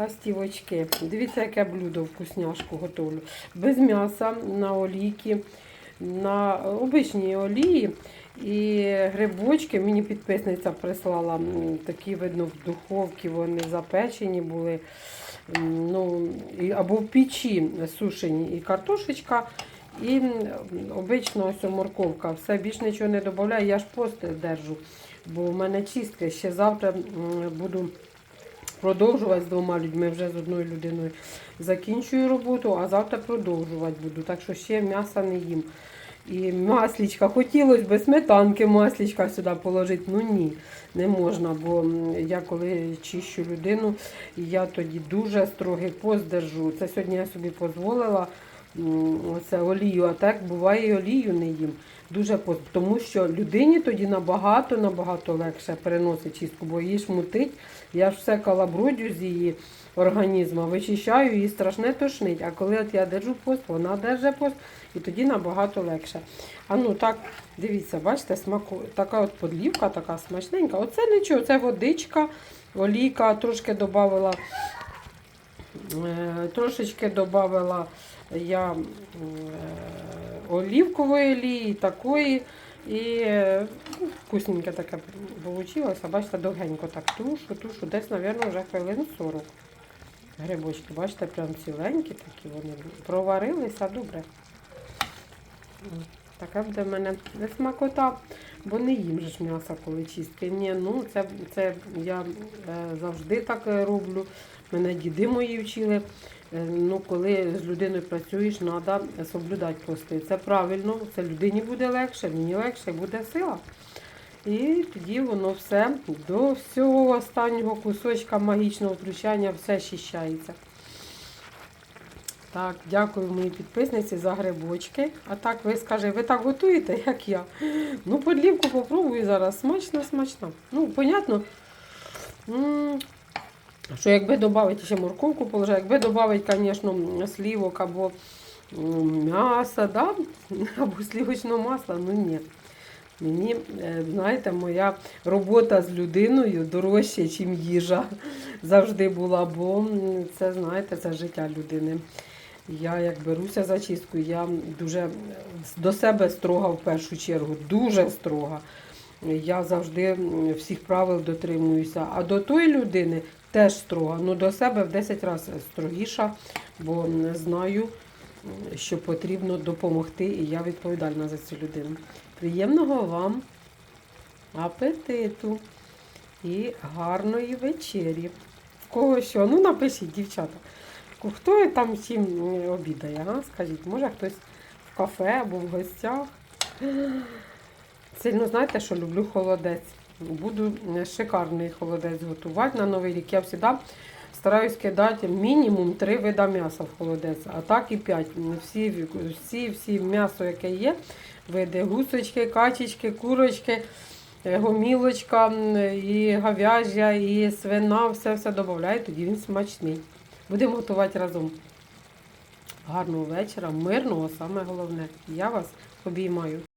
Ластівочки. Дивіться, яке блюдо вкусняшку готовлю. Без м'яса на олійки, на обичній олії. І грибочки мені підписниця прислала. Такі, видно, в духовці вони запечені були. Ну, або в печі сушені і картошечка. І обично ось морковка. Все більш нічого не додаю. Я ж пост держу, бо в мене чистка. Ще завтра буду продовжувати з двома людьми, вже з одною людиною. Закінчую роботу, а завтра продовжувати буду. Так що ще м'яса не їм. І маслічка, хотілося б сметанки, маслічка сюди положити. Ну ні, не можна, бо я коли чищу людину, я тоді дуже строгий пост держу. Це сьогодні я собі дозволила. Це олію, а так буває і олію не їм. Дуже тому що людині тоді набагато набагато легше переносить чистку, бо її ж мутить. Я ж все калабрудю з її організму, вичищаю її страшне тошнить. А коли от я держу пост, вона держить пост, і тоді набагато легше. А ну так, дивіться, бачите, смаку, така от подлівка, така смачненька. Оце нічого, це водичка, олійка, трошки додавала, трошечки додавала я е, олівкової олії, такої. І е, ну, вкусненьке таке вийшло. Бачите, довгенько так тушу, тушу. Десь, мабуть, вже хвилин 40. Грибочки, бачите, прям ціленькі такі вони проварилися добре. Така буде в мене смакота, бо не їм же ж м'ясо, коли чистки. Ні, ну це, це я е, завжди так е, роблю. Мене діди мої вчили. Е, Ну, коли з людиною працюєш, треба соблюдати пости. Це правильно, це людині буде легше, мені легше, буде сила. І тоді воно все до всього останнього кусочка магічного втручання все щищається. Так, дякую моїй підписниці за грибочки. А так ви скажете, ви так готуєте, як я. Ну, подлівку попробую зараз. Смачно, смачно. Ну, понятно. Що якби додати ще морковку положити, якби додати, звісно, слівок або м'яса, да? або слівочного масла, ну ні. Мені, е, знаєте, моя робота з людиною дорожча, ніж їжа завжди була, бо це, знаєте, це життя людини. Я як беруся за чистку, я дуже до себе строга в першу чергу, дуже строга. Я завжди всіх правил дотримуюся. А до тої людини теж строга. Ну до себе в 10 разів строгіша, бо знаю, що потрібно допомогти, і я відповідальна за цю людину. Приємного вам апетиту і гарної вечері. В кого що? Ну напишіть, дівчата. Хто там всім обідає? А? Скажіть, може хтось в кафе або в гостях. Сильно знаєте, що люблю холодець. Буду шикарний холодець готувати на Новий рік. Я завжди стараюсь кидати мінімум три вида м'яса в холодець, а так і п'ять. Всі, всі, всі м'ясо, яке є, види гусочки, качечки, курочки, е, гомілочка, і говяжя, і свина, все все додаю, тоді він смачний. Будемо готувати разом. Гарного вечора, мирного, саме головне. Я вас обіймаю.